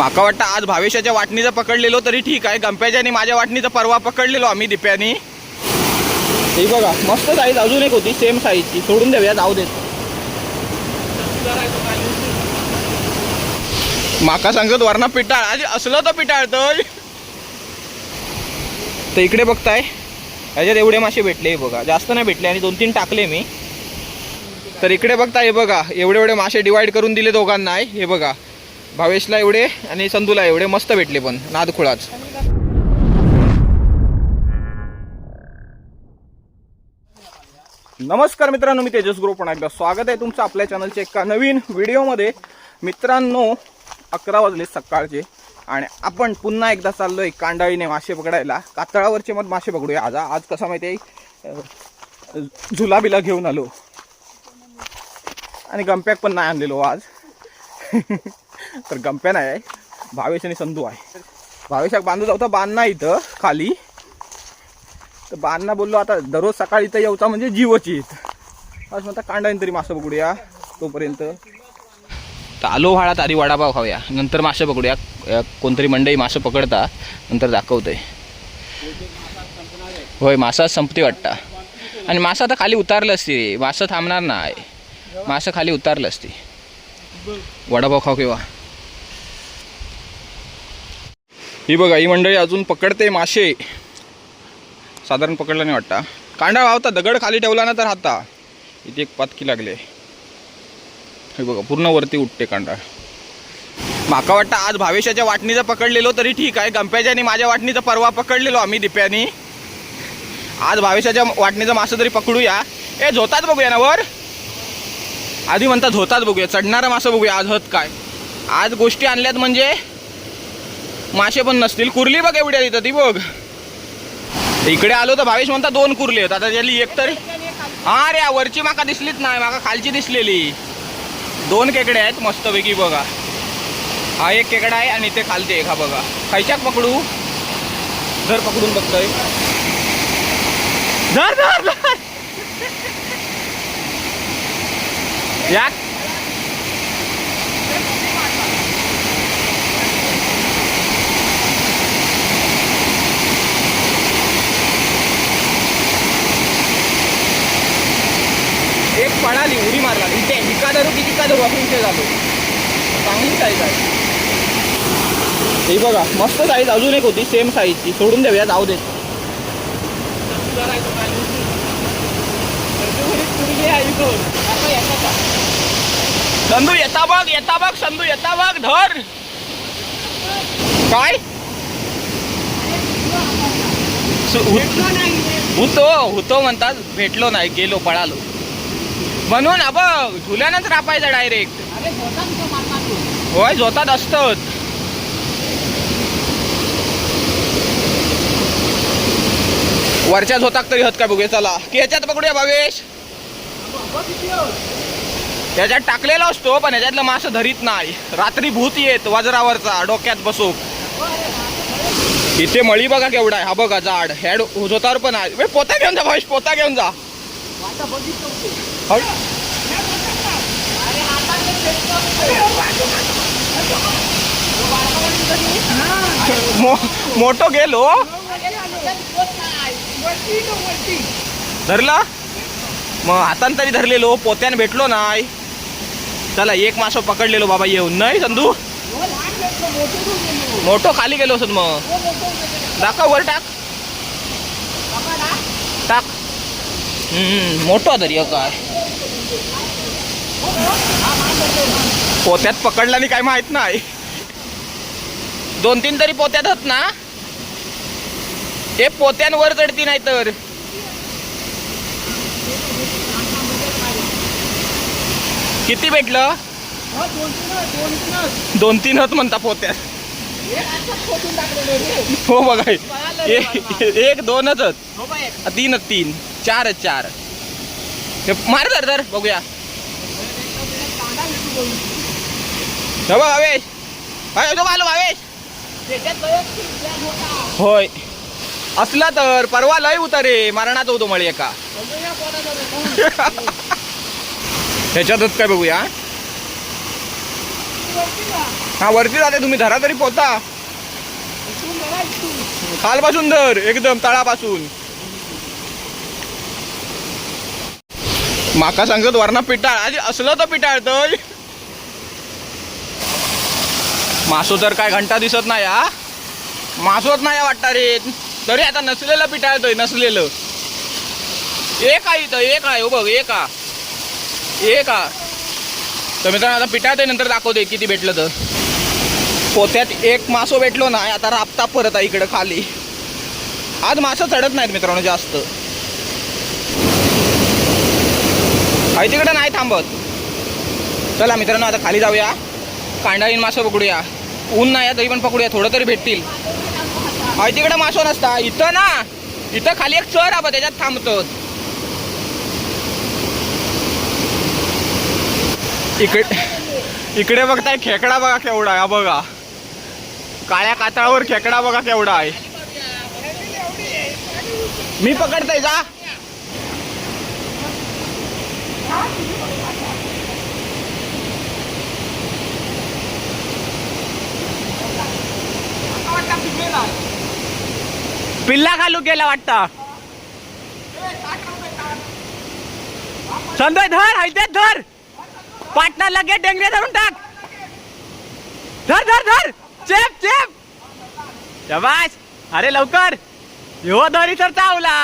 माका वाटतं आज भावेशाच्या वाटणीचं पकडलेलो तरी ठीक आहे. गंप्याच्या आणि माझ्या वाटणीचं परवा पकडलेलो आम्ही दिप्यानी. हे बघा मस्त साईज अजून एक होती सेम साईजची सोडून देऊया जाऊ देत. माका सांगत वरना पिटाळ. आज असलं तर पिटाळ तर. इकडे बघताय. ह्याच्यात एवढे मासे भेटले हे बघा. जास्त नाही भेटले आणि दोन तीन टाकले मी. तर इकडे बघता हे बघा. एवढे एवढे मासे डिवाइड करून दिले दोघांना हे बघा. भावेशला एवढे आणि संधूला एवढे मस्त भेटले पण नादखुळाच. नमस्कार मित्रांनो मी तेजस ग्रुप पुन्हा एकदा स्वागत आहे तुमचं आपल्या चॅनलच्या एका नवीन व्हिडिओमध्ये. मित्रांनो अकरा वाजले सकाळचे आणि आपण पुन्हा एकदा चाललो आहे कांडाळीने मासे पकडायला. कातळावरचे मग मासे पकडूया. आज आज कसं माहिती आहे झुलाबिला घेऊन आलो. आणि गंप्याक पण नाही आणलेलो आज. तर गंप्या नाही आहे. भावेश आणि संधू आहे. भावेशाक बांधू जाऊ तर बांधना इथं खाली. तर बांधना बोललो आता दररोज सकाळी इथं येऊचा म्हणजे जीवच येत आज म्हणता कांडाने तरी मासं बघूया तोपर्यंत. तर आलो व्हाळात तारी वडापाव खाऊया. नंतर मासे पकडूया. कोणतरी मंडई मासे पकडता नंतर दाखवतंय. होय मासा संपते वाटता. आणि मासा आता खाली उतारलं असते रे. मासं थांबणार नाही. मासं खाली उतारलं असते. वडापाव खाऊ किंवा. ही बघा ही मंडळी अजून पकडते मासे. साधारण पकडला नाही वाटता. कांडा वावता दगड खाली ठेवला ना तर हाता. इथे एक पातकी लागले. हे बघा पूर्ण वरती उठते कांडा. माका वाटतं आज भावेशाच्या वाटणीचं पकडलेलो तरी ठीक आहे. गंप्याच्या आणि माझ्या वाटणीचं परवा पकडलेलो आम्ही दिप्यानी. आज भावेशाच्या वाटणीचं मासं तरी पकडूया. ए झोतात बघूया ना वर. आधी म्हणतात झोतात बघूया चढणारा मासं बघूया आज हत काय? आज गोष्टी आणल्यात म्हणजे मासे पण नसतील. कुर्ली बघ एवढ्या तिथं ती बघ. इकडे आलो तर भावेश म्हणता दोन कुर्ली आहेत. आता त्याली एक तरी. हा रे वरची माका दिसलीच नाही माका खालची दिसलेली. दोन केकडे आहेत मस्तपैकी बघा. हा एक केकडा आहे आणि ते खालते एक हा बघा. खायच्यात पकडू? धर पकडून बघतोय. धर धर धर. या. पळाली उडी मारला. इथे हिका धरू की तिका धरू आपण इथे झालो? चांगली साईज आहे. ही बघा मस्त साईज अजून एक होती सेम साईजची सोडून देऊया जाऊ देत संधू येता बघ येता बघ संधू येता बघ धर. काय? हुतो हुतो म्हणतात भेटलो नाही गेलो पळालो. म्हणून अब झुल्यानंच रापायचं डायरेक्ट होय झोतात असतच. वरच्या झोताक तरी हत काय बघूया चला. की ह्याच्यात पकडूया भावेश. त्याच्यात टाकलेला असतो पण ह्याच्यातलं मास धरीत नाही. रात्री भूत येत वजरावरचा डोक्यात बसू इथे मळी बघा केवढा आहे. हा बघा जाड. ह्या झोतावर पण आहे. पोता घेऊन जा भावेश पोता घेऊन जा. मोठो गेलो. धरला? मग हातान तरी धरलेलो पोत्याने भेटलो नाही. चला एक मासो पकडलेलो बाबा येऊन. नाही संधू मोठो खाली गेलो असत मग. दाखव वर टाक. टाक. हम्म मोठो तरी काय पोत्यात पकडला आणि काय माहीत नाही. दोन तीन तरी पोत्यात होत ना. ते पोत्यांवर चढती नाही तर. किती भेटलं? दोन तीन होत म्हणता पोत्यात. हो बघा एक एक दोनच तीनच तीन. चारच चार. मार धर तर बघूया. हो भावेश हाय तो आलो भावेश होय. असला तर परवा लय उतारे मरणात होतो मळी एका. ह्याच्यातच काय बघूया? हा वरती जाते तुम्ही धरा तरी पोहता कालपासून धर एकदम तळापासून. माका सांगत वरना पिटाळ. आधी असलं तर पिटाळतोय मासो तर काय घंटा दिसत नाही हा? मासोच नाही वाटता रे. तरी आता नसलेलं पिटाळतोय नसलेलं. एक आहे इथं? एक आहे हो बघ एक आ एक आ तर मित्रांनो आता पिटाळतोय नंतर दाखवते किती भेटलं तर. पोत्यात एक मासो भेटलो ना आता राबता परत आहे इकडं खाली. आज मासं चढत नाहीत मित्रांनो जास्त. आहे तिकडं नाही थांबत. चला मित्रांनो आता खाली जाऊया. कांडाळीन मासं पकडूया. ऊन नाही तरी पण पकडूया थोडं तरी भेटतील. आहे तिकडं मासो नसता इथं ना. इथं खाली एक चर आपण त्याच्यात थांबतो इकडे इकडे बघताय खेकडा बघा केवढा आहे बघा. काळ्या कातळावर खेकडा बघा केवढा आहे. मी पकडतोय जा. पिल्ला खालू गेला वाटता. संदय धर हैदेत धर. पाटणा लगे डेंगरे धरून टाक. धर धर धर. चेप चेप. शबाश अरे लवकर. ह्यो धरी तर चावला.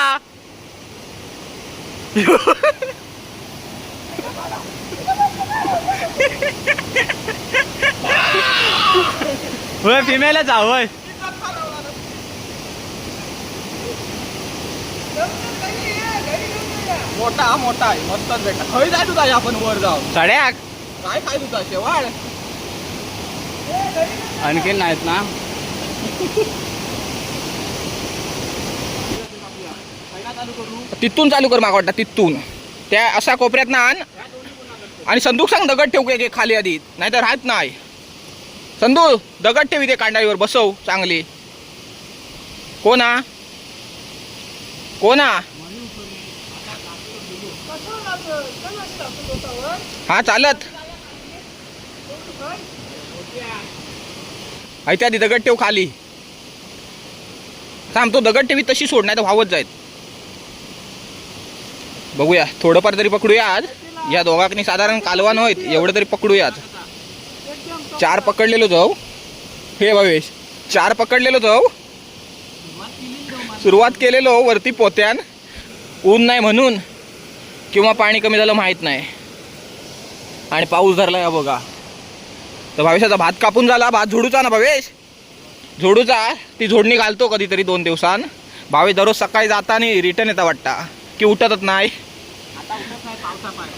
होय फिमेलच हा होय. मोठा हा मोठा आहे. मस्तच भेटा खय जाय तुझा आपण वर जाऊ. सड्याक. काय खाय तुझा शेवाळ? आणखीन नाहीत ना? तिथून चालू कर. मागा वाटतं तिथून. त्या असा कोपऱ्यात ना आण. आणि संदूक सांग दगड ठेवू एक खाली आधी? नाहीतर राहत नाही. संदू दगड ठेवी ते कांडाळीवर बसव चांगली. कोणा कोणा हा? चालत. आहे आधी दगड ठेव खाली. थांब तो दगड ठेवी तशी सोड नाही तर व्हावत जाईल. बघूया. थोडंफार तरी पकडूया आज. या दोघांनी साधारण कालवान होईत. एवढं तरी पकडूया आज. चार पकडलेलो जाऊ. हे भावेश चार पकडलेलो जाऊ. सुरुवात केलेलो वरती पोत्यान. ऊन नाही म्हणून. किंवा पाणी कमी झालं माहीत नाही. आणि पाऊस धरला या बघा. तर भावेशाचा भात कापून झाला. भात झोडूचा ना भावेश? झोडूचा. ती झोडणी घालतो कधीतरी दोन दिवसान. भावेश दररोज सकाळी जाताना रिटर्न येता वाटता. की उठतच नाही.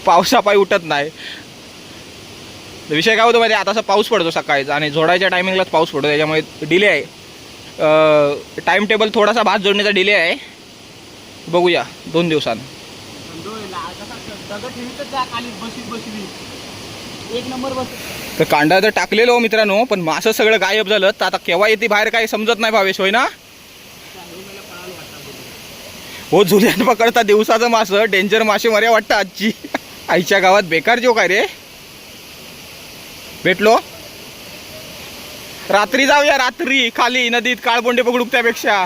पावसापायी उठत नाही. विषय काय होतो माहिती? आता असं पाऊस पडतो सकाळीच आणि झोडायच्या टायमिंगलाच पाऊस पडतो त्याच्यामुळे डिले आहे. टाईम टेबल थोडासा भात जोडण्याचा डिले आहे. बघूया दोन दिवसांत. एक नंबर बस. तर कांदा तर टाकलेलो मित्रांनो पण मासं सगळं गायब झालं तर आता केव्हा येते बाहेर काही समजत नाही भावेश होय ना? हो झुल्यान पकडता दिवसाचं मासं डेंजर मासे वाटतं आजची. आईच्या गावात बेकार जो काय रे. भेटलो? रात्री जाऊया रात्री. खाली नदीत काळबोंडे पकडू त्यापेक्षा.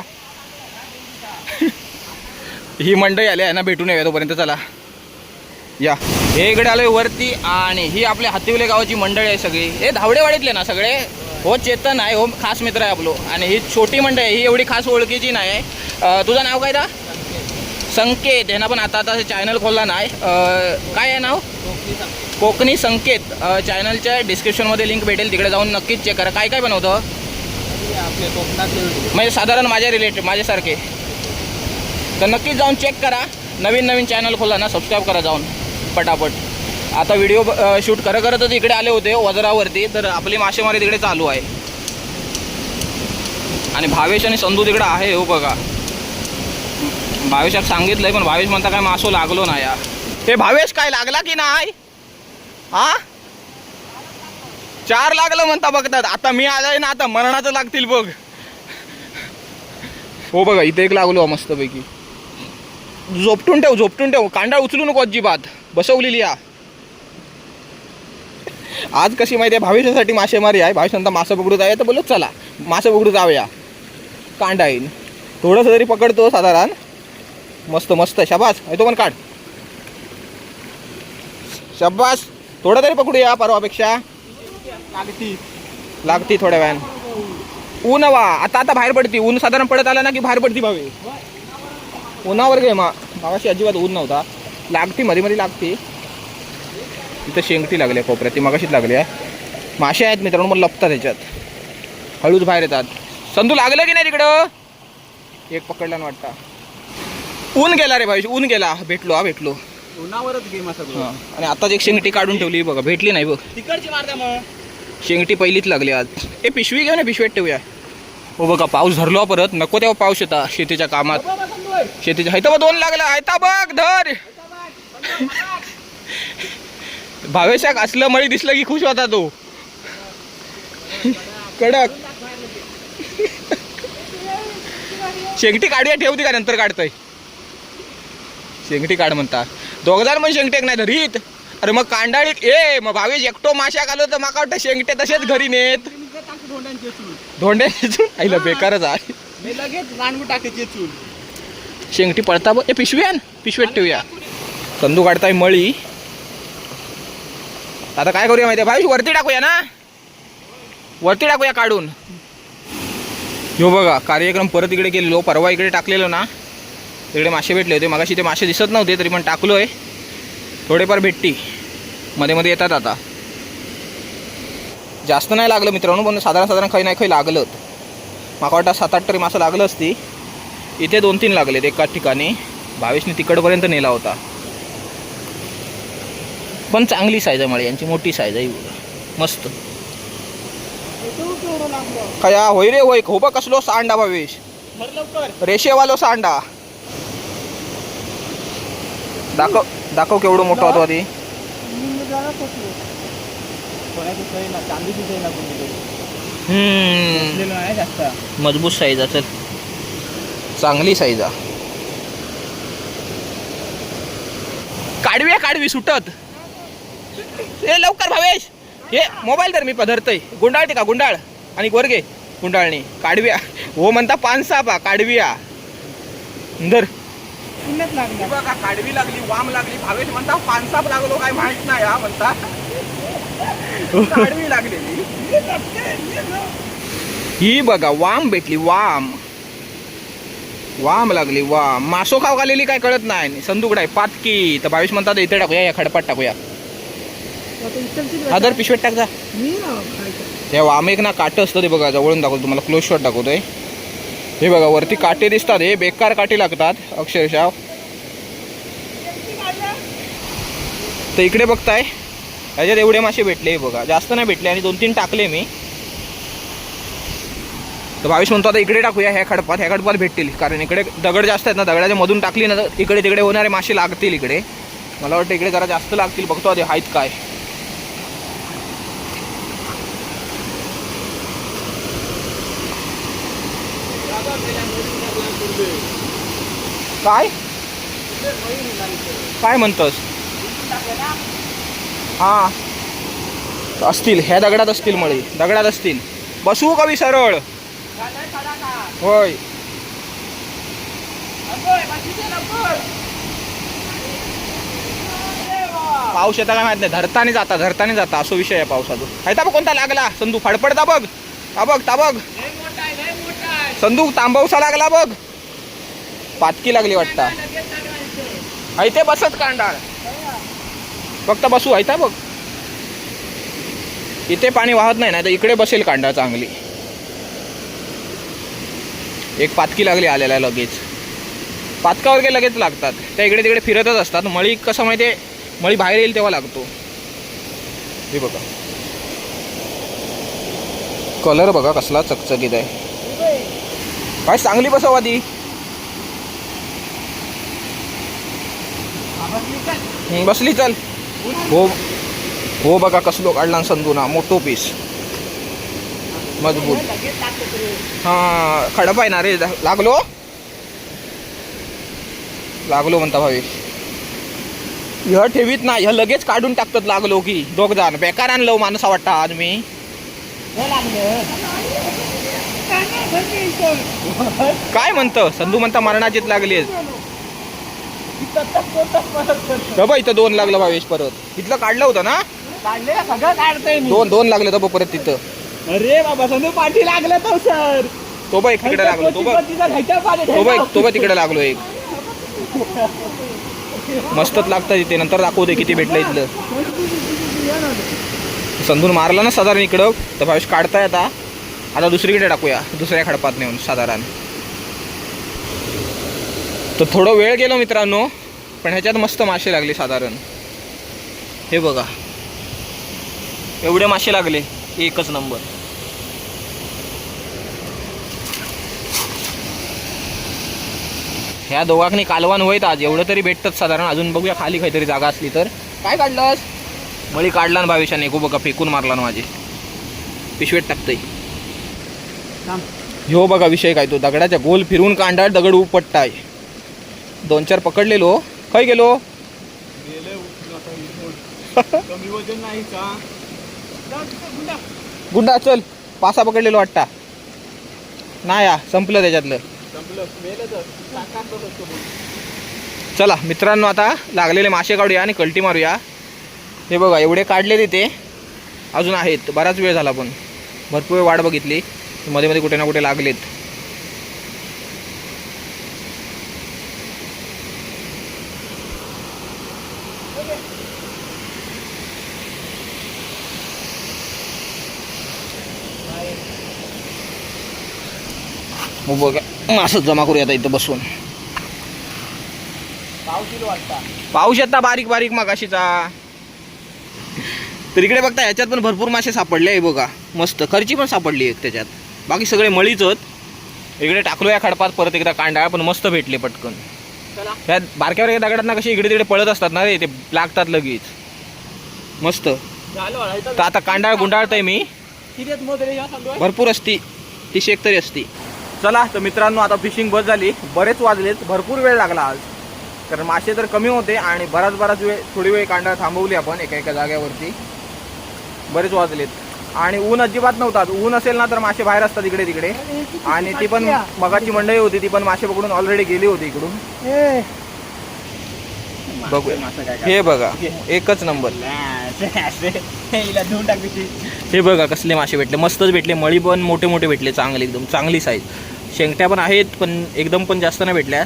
ही मंडई आली आहे ना भेटून येऊया तोपर्यंत चला. या. हे इकडे आलोय वरती आणि ही आपल्या हातिवले गावाची मंडळी आहे सगळी. हे धावडेवाडीतले ना सगळे? हो चेतन आहे हो खास मित्र आहे आपलो. आणि ही छोटी मंडळी आहे ही एवढी खास ओळखीची नाही तुझं नाव काय दा? संकेत ह्यानं पण आता आता चॅनल खोलला नाही. काय आहे नाव? कोकणी संकेत. चॅनलच्या डिस्क्रिप्शनमध्ये लिंक भेटेल तिकडे जाऊन नक्कीच चेक करा. काय काय बनवतं? आपले म्हणजे साधारण माझ्या रिलेटेड माझ्यासारखे. तर नक्कीच जाऊन चेक करा. नवीन नवीन चॅनल खोला ना सबस्क्राईब करा जाऊन. पटापट. आता व्हिडिओ शूट करत करतच इकडे आले होते वजरावरती. तर आपली मासेमारी तिकडे चालू आहे. आणि भावेश आणि संधू तिकडे आहे हो बघा. भावेशात सांगितलंय पण भावेश म्हणता काय मासो लागलो ना यार. हे भावेश काय लागला की नाही? हा? चार लागलं म्हणता बघतात. आता मी आलोय ना आता मरणाचं लागतील बघ. हो बघा इथे एक लागलो मस्तपैकी. झोपटून ठेव झोपटून ठेव. कांडा उचलू नको अजिबात. बसवलेली या. आज कशी माहिती आहे भावेशासाठी मासेमारी आहे. भावेश नंतर मासा पकडू जाऊया तर बोलत चला. मासे पकडू जाऊया. कांडा येईन. थोडंसं तरी पकडतो साधारण. मस्त मस्त. शाबास. आहे तो पण काढ. शाबास. थोडं तरी पकडूया परवापेक्षा. लागती. लागती थोड्या वेळान. ऊन वा आता आता बाहेर पडती. ऊन साधारण पडत आला ना की बाहेर पडती भावे. उन्हावर गे मा. मागाशी अजिबात ऊन नव्हता. लागती मध्ये मध्ये लागती. इथं शेंगटी लागली आहे कोपऱ्यात ती मगाशीच लागली आहे मासे आहेत मित्रांनो मग लपतात त्याच्यात हळूच बाहेर येतात. संधू लागलं की नाही तिकडं? एक पकडला ना वाटतं. ऊन गेला रे भाई ऊन गेला. भेटलो हा भेटलो. उन्हावरच गेम. आणि आताच एक शेंगटी काढून ठेवली बघा भेटली नाही बघ. तिकडची मारता मग. शेंगटी पहिलीच लागली आज. ए पिशवी घेऊ ना पिशवीत ठेवूया. हो बघा पाऊस धरलो परत. नको तेव्हा पाऊस येता शेतीच्या कामात. शेतीच्या हायता बघ दोन लागला. हायता बघ धर. भावेशाक असलं मळी दिसलं की खुश होता तो. कडक. शेंगटी काढूया ठेवती का नंतर काढतोय? शेंगटी काढ म्हणता. दोघदार पण शेंगटेक नाही धरीत अरे मग कांडाळीत ए मग भावेश एकटो माश्या आलो तर माका वाटतं शेंगटे तसेच घरी नेत. धोंडे आईला बेकारच आहे. लगेच शेंगटी पळता ए पिशवी आण. पिशवीत ठेवूया. कंदू काढताय मळी. आता काय करूया माहिती भावी वरती टाकूया ना? वरती टाकूया काढून. हो बघा कार्यक्रम परत इकडे केलेलो परवा इकडे टाकलेलो ना? तिकडे मासे भेटले होते. मगाशी ते मासे दिसत नव्हते तरी पण टाकलोय. थोडेफार भेटती. मध्ये मध्ये येतात आता. जास्त नाही लागलं मित्रांनो पण साधारण साधारण काही नाही काही लागलं माका वाटतं सात आठ तरी मासं लागलं असती. इथे दोन तीन लागलेत एकाच ठिकाणी. भावेशने तिकडपर्यंत नेला होता. पण चांगली साईज आहे मळे यांची मोठी साईज आहे. मस्त. कया होय रे होय. खोबा कसलो सांडा भावेश रेषेवालो सांडा. दाखव दाखव केवढं मोठं होतं आधी. मजबूत साईज असेल चांगली साईज काढवी काढवी सुटत. ए लवकर भावेश. हे मोबाईल तर मी पधरतय. गुंडाळते का गुंडाळ. आणि घे गुंडाळणी. काढव्या हो म्हणता पानसापा काढव्या धर. पुण्यात लागला बघा काढवी लागली वाम लागली. भावेश म्हणता पानसाप लागलो काय माहीत नाही हा म्हणता. काढवी लागलेली. ही बघा वाम भेटली वाम. वाम लागली वाम. मासो खाव घालेली काय कळत नाही. संदूकड आहे पातकी तर भावेश म्हणतात इथे टाकूया या खडपात टाकूया. हा दर पिशवेत टाक जा. ते वाम एक ना काटं असतं ते बघा जवळून दाखवतो तुम्हाला क्लोज शॉट दाखवतोय. हे बघा वरती काटे दिसतात हे बेकार काटे लागतात अक्षरशः. तर इकडे बघताय ह्याच्यात एवढे मासे भेटले हे बघा. जास्त नाही भेटले आणि दोन तीन टाकले मी. तर भावेश म्हणतो आता इकडे टाकूया ह्या खडपात ह्या खडपात भेटतील. कारण इकडे दगड जास्त आहेत ना दगडाच्या मधून टाकली ना तर इकडे तिकडे होणारे मासे लागतील इकडे. मला वाटतं इकडे जरा जास्त लागतील. बघतो आधी आहेत काय. काय? काय म्हणतोस? हा. असतील ह्या दगडात असतील मळी. दगडात असतील. बसवू कवी सरळ? होय. पाऊस येता काय माहीत नाही. धरताने जाता धरताने जाता. असो विषय आहे पावसाचा. हायता बघ कोणता लागला. संदू फडफडता बघ. ता बघ संदूक तांबवसा लागला बघ. पातकी लागली वाटता. ऐते बसत कांडाळ. फक्त बसू ऐता बघ. इथे पाणी वाहत नाही ना तर इकडे बसेल कांडा चांगली. एक पातकी लागली आलेला लगेच. पातकावर काही लगेच लागतात. त्या इकडे तिकडे फिरतच असतात. मळी कसं माहिती आहे मळी बाहेर येईल तेव्हा लागतो. हे बघा. कलर बघा कसला चकचकीत आहे. काय चांगली बसव आधी. बसली चल. हो हो बघा कसलो काढला संदूना मोठो पीस मजबूत. हा खडप आहे ना रे लागलो? लागलो म्हणता भावी. ह्या ठेवीत ना ह्या लगेच काढून टाकतात लागलो की दोघ जण. बेकार आणलं हो माणसा वाटता आज मी. लागलं. काय म्हणतं? संधू म्हणता मरणाचीच लागली बाबा इथं दोन लागलं भावेश परत. इथलं काढलं होतं ना? काढले सगळं काढतोय मी. दोन दोन लागले तर परत तिथं. अरे बाबा संदू पाठी लागलं तो सर. तो बघ तिकडे लागलो. तो बघ. तो बघ तो बघ तिकडे लागलो एक. मस्तच लागतं तिथे. नंतर दाखवू दे किती भेटलं इथलं. संधून मारला ना साधारण इकडं. तर भावेश काढताय आता. आता दुसरीकडे टाकूया. दुसऱ्या खडपात नेऊन साधारण. तर थोडं वेळ गेलो मित्रांनो पण ह्याच्यात मस्त मासे लागले साधारण. हे बघा. एवढे मासे लागले एकच नंबर. ह्या दोघांनी कालवान होईत आज. एवढं तरी भेटतात साधारण. अजून बघूया खाली काहीतरी जागा असली तर. काय काढलास? मळी काढला ना भावेशाने. गो बघा फेकून मारला ना माझे. पिशवेत टाकतंय. ह्यो बघा विषय काय तो. दगडाच्या गोल फिरून कांडा दगड उपटताय. दोन चार पकडलेलो. खय गेलो? गुंडा चल. पासा पकडलेलो वाटता. नाही या संपलं त्याच्यातलं. चला मित्रांनो आता लागलेले मासे काढूया आणि कल्टी मारूया. हे बघा एवढे काढलेले ते. अजून आहेत. बराच वेळ झाला पण. भरपूर वेळ वाट बघितली. मध्ये मध्ये कुठे ना कुठे लागलेत. मग बघा मासच जमा करूया आता इथं बसून. पाऊस येता बारीक बारीक मागाशीचा. तर इकडे बघता ह्याच्यात पण भरपूर मासे सापडले आहे बघा. मस्त खर्ची पण सापडली एक त्याच्यात. बाकी सगळे मळीच होत. इकडे टाकलो या खडपात परत एकदा कांडाळ पण मस्त भेटले पटकन. चला. ह्या बारक्यावर या दगडात ना कशी इकडे तिकडे पळत असतात ना रे ते लागतात लगेच. मस्त. तर आता कांडाळ गुंडाळतोय मी. भरपूर असती. ती शेक तरी असती. चला तर मित्रांनो आता फिशिंग बस झाली. बरेच वाजलेत. भरपूर वेळ लागला आज. कारण मासे तर कमी होते आणि बराच बराच वेळ थोडी वेळ कांडा थांबवली आपण एका एका जाग्यावरती बरेच वाजलेत. आणि ऊन अजिबात नव्हतात. ऊन असेल ना तर मासे बाहेर असतात इकडे तिकडे. आणि ती पण मगाची मंडळी होती ती पण मासे पकडून ऑलरेडी गेली होती इकडून. बघूया. हे बघा एकच नंबर. हे बघा कसले मासे भेटले. मस्तच भेटले. मळी पण मोठे मोठे भेटले चांगले एकदम. चांगली साईज शेंगट्या पण आहेत पण एकदम पण जास्त नाही भेटल्या.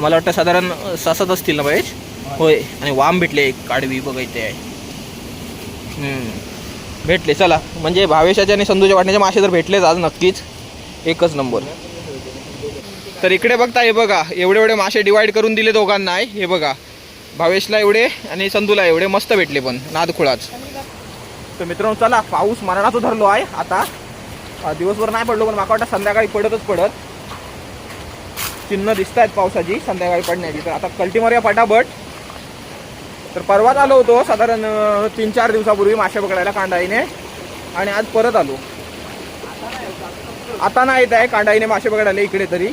मला वाटतं साधारण ससात असतील ना महेश? होय. आणि वाम भेटले एक काडवी बघा इथे आहे. हम्म. भेटले चला. म्हणजे भावेशाचे आणि संधूच्या वाटण्याचे मासे तर भेटलेच आज नक्कीच. एकच नंबर. तर इकडे बघता हे बघा एवढे एवढे मासे डिवाईड करून दिले दोघांना. हे बघा भावेशला एवढे आणि संधूला एवढे. मस्त भेटले पण नादखुळाच. तर मित्रांनो चला पाऊस मरणाचं धरलो आहे. आता दिवसभर नाही पडलो पण माका वाटतं संध्याकाळी पडतच पडत चिन्ह दिसत आहेत पावसाची संध्याकाळी पडण्याची. तर आता कल्टी मारूया पटापट. तर परवाच आलो होतो साधारण तीन चार दिवसापूर्वी मासे पकडायला कांडाईने. आणि आज परत आलो. आता नाही येत आहे कांडाईने मासे पकडायला इकडे तरी.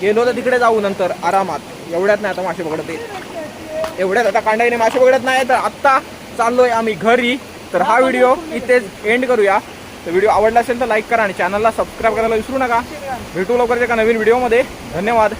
गेलो तर तिकडे जाऊ नंतर आरामात. एवढ्यात नाही आता मासे पकडत येत. एवढ्यात आता कांडाईने मासे पकडत नाही तर आत्ता चाललोय आम्ही घरी. तर हा व्हिडिओ इथेच एंड करूया. तर व्हिडिओ आवडला असेल तर लाईक करा आणि चॅनलला सबस्क्राईब करायला विसरू नका. भेटू लवकरच एका नवीन व्हिडिओमध्ये धन्यवाद.